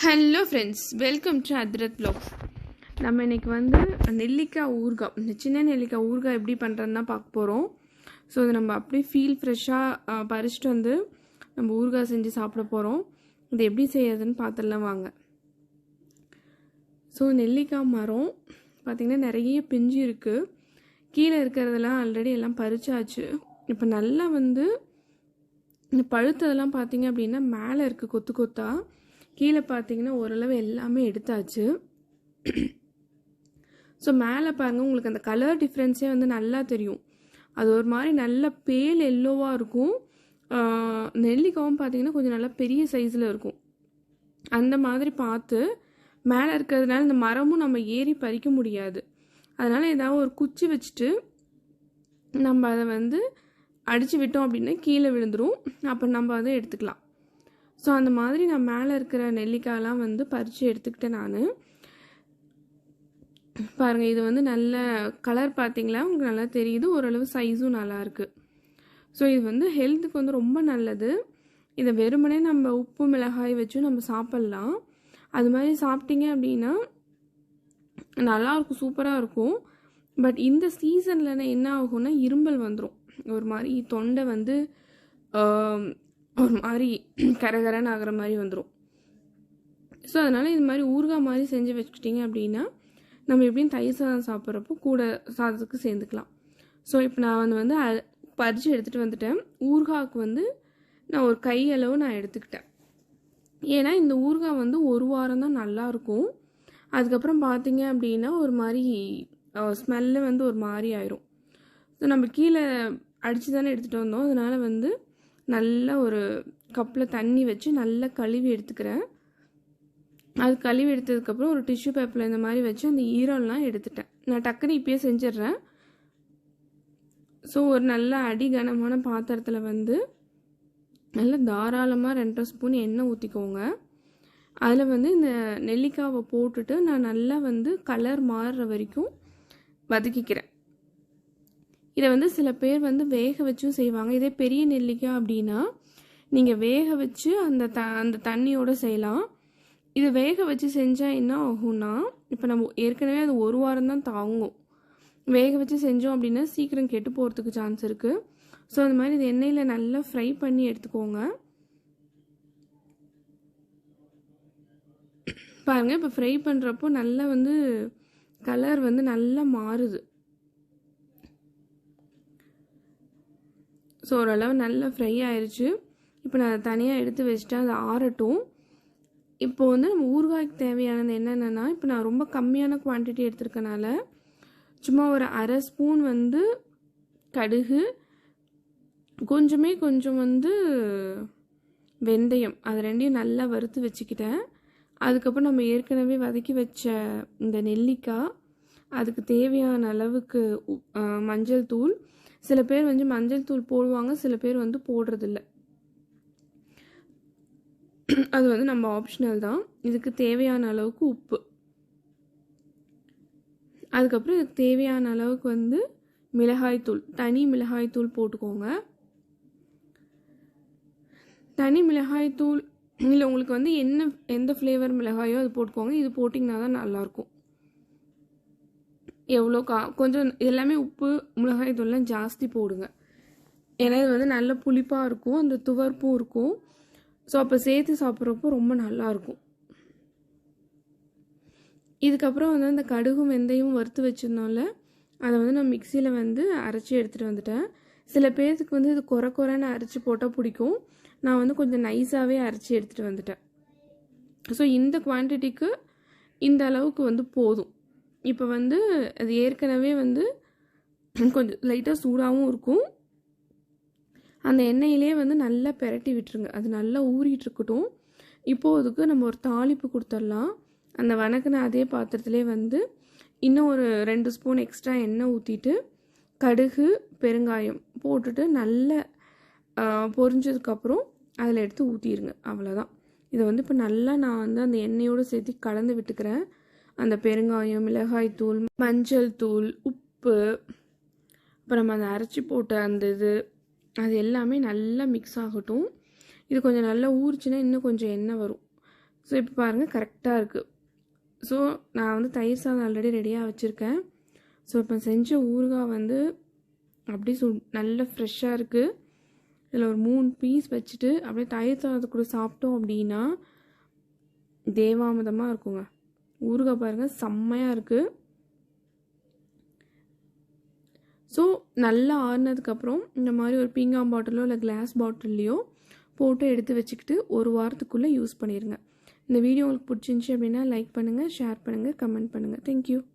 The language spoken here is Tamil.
Hello friends welcome to Athirath blogs நம்ம இன்றைக்கி வந்து நெல்லிக்காய் ஊறுகாய் இந்த சின்ன நெல்லிக்காய் ஊறுகாய் எப்படி பண்ணுறதுன்னு தான் பார்க்க போகிறோம் ஸோ இது நம்ம அப்படியே ஃபீல் ஃப்ரெஷ்ஷாக பறிச்சுட்டு வந்து நம்ம ஊறுகாய் செஞ்சு சாப்பிட போகிறோம் இது எப்படி செய்யறதுன்னு பார்த்துடலாம் வாங்க. ஸோ நெல்லிக்காய் மரம் பார்த்திங்கன்னா நிறைய பிஞ்சு இருக்குது கீழே இருக்கிறதெல்லாம் ஆல்ரெடி எல்லாம் பறிச்சாச்சு. இப்போ நல்லா வந்து இந்த பழுத்ததெல்லாம் பார்த்தீங்க அப்படின்னா மேலே இருக்குது கொத்து கொத்தாக கீழே பார்த்தீங்கன்னா ஓரளவு எல்லாமே எடுத்தாச்சு. ஸோ மேலே பாருங்கள் உங்களுக்கு அந்த கலர் டிஃப்ரென்ஸே வந்து நல்லா தெரியும். அது ஒரு மாதிரி நல்ல பேல் எல்லோவாக இருக்கும். நெல்லிக்காவும் பார்த்தீங்கன்னா கொஞ்சம் நல்லா பெரிய சைஸில் இருக்கும். அந்த மாதிரி பார்த்து மேலே இருக்கிறதுனால இந்த மரமும் நம்ம ஏறி பறிக்க முடியாது. அதனால் ஏதாவது ஒரு குச்சி வச்சுட்டு நம்ம அதை வந்து அடித்து விட்டோம் அப்படின்னா கீழே விழுந்துடும் அப்போ நம்ம அதை எடுத்துக்கலாம். ஸோ அந்த மாதிரி நான் மேலே இருக்கிற நெல்லிக்காயெலாம் வந்து பறித்து எடுத்துக்கிட்டேன் நான். பாருங்கள் இது வந்து நல்ல கலர் பார்த்தீங்களா? உங்களுக்கு நல்லா தெரியுது. ஓரளவு சைஸும் நல்லாயிருக்கு ஸோ இது வந்து ஹெல்த்துக்கு வந்து ரொம்ப நல்லது. இதை வெறுமனே நம்ம உப்பு மிளகாய் வச்சும் நம்ம சாப்பிட்லாம். அது மாதிரி சாப்பிட்டீங்க அப்படின்னா நல்லாயிருக்கும் சூப்பராக இருக்கும். பட் இந்த சீசனில் என்ன ஆகும்னா இரும்பல் வந்துடும் ஒரு மாதிரி தொண்டை வந்து ஒரு மாதிரி கரகரன்னு ஆகிற மாதிரி வந்துடும் ஸோ அதனால் இது மாதிரி ஊறுகாய் மாதிரி செஞ்சு வச்சுக்கிட்டிங்க அப்படின்னா நம்ம எப்படியும் தயிர் சாதம் சாப்பிட்றப்போ கூட சாதத்துக்கு சேர்ந்துக்கலாம். ஸோ இப்போ நான் வந்து வந்து பறித்து எடுத்துகிட்டு வந்துட்டேன். ஊறுகாய்க்கு வந்து நான் ஒரு கை அளவு நான் எடுத்துக்கிட்டேன். ஏன்னா இந்த ஊறுகாய் வந்து ஒரு வாரம் தான் நல்லாயிருக்கும் அதுக்கப்புறம் பார்த்தீங்க அப்படின்னா ஒரு மாதிரி ஸ்மெல்லு வந்து ஒரு மாதிரி ஆயிரும். ஸோ நம்ம கீழே அடித்து தானே எடுத்துகிட்டு வந்தோம். அதனால் வந்து நல்லா ஒரு கப்பில் தண்ணி வச்சு நல்லா கழுவி எடுத்துக்கிறேன். அது கழுவி எடுத்ததுக்கப்புறம் ஒரு டிஷ்யூ பேப்பரில் இந்த மாதிரி வச்சு அந்த ஈரம்லாம் எடுத்துட்டேன். நான் டக்குனு இப்பயே செஞ்சிடுறேன். ஸோ ஒரு நல்ல அடி கனமான பாத்திரத்தில் வந்து நல்ல தாராளமாக ரெண்டரை ஸ்பூன் எண்ணெய் ஊற்றிக்கோங்க அதில் வந்து இந்த நெல்லிக்காவை போட்டுட்டு நான் நல்லா வந்து கலர் மாறுற வரைக்கும் வதக்கிக்கிறேன். இதை வந்து சில பேர் வந்து வேக வச்சும் செய்வாங்க. இதே பெரிய நெல்லிக்காய் அப்படின்னா நீங்கள் வேக வச்சு அந்த த அந்த தண்ணியோடு செய்யலாம். இது வேக வச்சு செஞ்சால் என்ன ஆகும்னா இப்போ நம்ம ஏற்கனவே அது ஒரு வாரம் தான் தாங்கும். வேக வச்சு செஞ்சோம் அப்படின்னா சீக்கிரம் கெட்டு போகிறதுக்கு சான்ஸ் இருக்குது ஸோ அந்த மாதிரி இது எண்ணெயில் நல்லா ஃப்ரை பண்ணி எடுத்துக்கோங்க. பாருங்கள் இப்போ ஃப்ரை பண்ணுறப்போ நல்லா வந்து கலர் வந்து நல்லா மாறுது. ஸோ ஓரளவு நல்லா ஃப்ரை ஆயிடுச்சு இப்போ நான் அதை தனியாக எடுத்து வச்சுட்டேன். அதை ஆறட்டும். இப்போ வந்து நம்ம ஊறுகாய்க்கு தேவையானது என்னென்னா இப்போ நான் ரொம்ப கம்மியான குவான்டிட்டி எடுத்திருக்கனால சும்மா ஒரு அரை ஸ்பூன் வந்து கடுகு கொஞ்சமே கொஞ்சம் வந்து வெந்தயம். அது ரெண்டையும் நல்லா வறுத்து வச்சுக்கிட்டேன். அதுக்கப்புறம் நம்ம ஏற்கனவே வதக்கி வச்ச இந்த நெல்லிக்காய் அதுக்கு தேவையான அளவுக்கு மஞ்சள் தூள் சில பேர் வந்து மஞ்சள் தூள் போடுவாங்க சில பேர் வந்து போடுறதில்ல. அது வந்து நம்ம ஆப்ஷனல் தான். இதுக்கு தேவையான அளவுக்கு உப்பு. அதுக்கப்புறம் இதுக்கு தேவையான அளவுக்கு வந்து மிளகாய்த்தூள் தனி மிளகாய்த்தூள் போட்டுக்கோங்க. தனி மிளகாய்த்தூள் இல்லை உங்களுக்கு வந்து என்ன எந்த ஃப்ளேவர் மிளகாயோ அது போட்டுக்கோங்க. இது போட்டிங்கன்னா தான் நல்லாயிருக்கும். எவ்வளோ கா கொஞ்சம் எல்லாமே உப்பு மிளகாய் தூள்லாம் ஜாஸ்தி போடுங்க. ஏன்னா இது வந்து நல்ல புளிப்பாக இருக்கும் அந்த துவர்ப்பும் இருக்கும். ஸோ அப்போ சேர்த்து சாப்பிட்றப்போ ரொம்ப நல்லாயிருக்கும் இதுக்கப்புறம் வந்து அந்த கடுகும் வெந்தயம் வறுத்து வச்சுருந்தோம்ல அதை வந்து நான் மிக்சியில் வந்து அரைச்சி எடுத்துகிட்டு வந்துட்டேன். சில பேர்த்துக்கு வந்து இது குறை குறைன்னு அரைச்சி போட்டால் பிடிக்கும். நான் வந்து கொஞ்சம் நைஸாகவே அரைச்சி எடுத்துகிட்டு வந்துட்டேன். ஸோ இந்த குவான்டிட்டிக்கு இந்த அளவுக்கு வந்து போதும். இப்போ வந்து அது ஏற்கனவே வந்து கொஞ்சம் லைட்டாக சூடாகவும் இருக்கும். அந்த எண்ணெயிலே வந்து நல்லா பெரட்டி விட்டுருங்க. அது நல்லா ஊறிட்டு இருக்கட்டும். இப்போது அதுக்கு நம்ம ஒரு தாளிப்பு கொடுத்துடலாம். அந்த வணக்கின அதே பாத்திரத்திலே வந்து இன்னும் ஒரு ரெண்டு ஸ்பூன் எக்ஸ்ட்ரா எண்ணெய் ஊற்றிட்டு கடுகு பெருங்காயம் போட்டுட்டு நல்ல பொறிஞ்சதுக்கப்புறம் பொரிஞ்சதுக்கப்புறம் அதில் எடுத்து ஊற்றிடுங்க அவ்வளோதான் இதை வந்து இப்போ நல்லா நான் வந்து அந்த எண்ணெயோடு சேர்த்து கலந்து விட்டுக்கிறேன். அந்த பெருங்காயம் மிளகாய் தூள் மஞ்சள் தூள் உப்பு அப்புறம் அந்த அரைச்சி போட்ட அந்த இது அது எல்லாமே நல்லா மிக்ஸ் ஆகட்டும். இது கொஞ்சம் நல்லா ஊறிச்சுன்னா இன்னும் கொஞ்சம் எண்ணெய் வரும். ஸோ இப்போ பாருங்கள் கரெக்டாக இருக்குது ஸோ நான் வந்து தயிர் சாதம் ஆல்ரெடி ரெடியாக வச்சுருக்கேன். ஸோ இப்போ செஞ்ச ஊறுகாய் வந்து அப்படியே சு நல்ல ஃப்ரெஷ்ஷாக இருக்குது இதில் ஒரு மூணு பீஸ் வச்சுட்டு அப்படியே தயிர் சாதத்தை கூட சாப்பிட்டோம் அப்படின்னா தேவாமிதமாக இருக்குங்க. ஊறுகாய் பாருங்கள் செம்மையாக இருக்குது ஸோ நல்லா ஆறுனதுக்கப்புறம் இந்த மாதிரி ஒரு பீங்காம் பாட்டிலோ இல்லை கிளாஸ் பாட்டில்லையோ போட்டு எடுத்து வச்சுக்கிட்டு ஒரு வாரத்துக்குள்ளே யூஸ் பண்ணிடுங்க இந்த வீடியோ உங்களுக்கு பிடிச்சிருந்துச்சி அப்படின்னா லைக் பண்ணுங்கள் ஷேர் பண்ணுங்கள் கமெண்ட் பண்ணுங்கள் தேங்க்யூ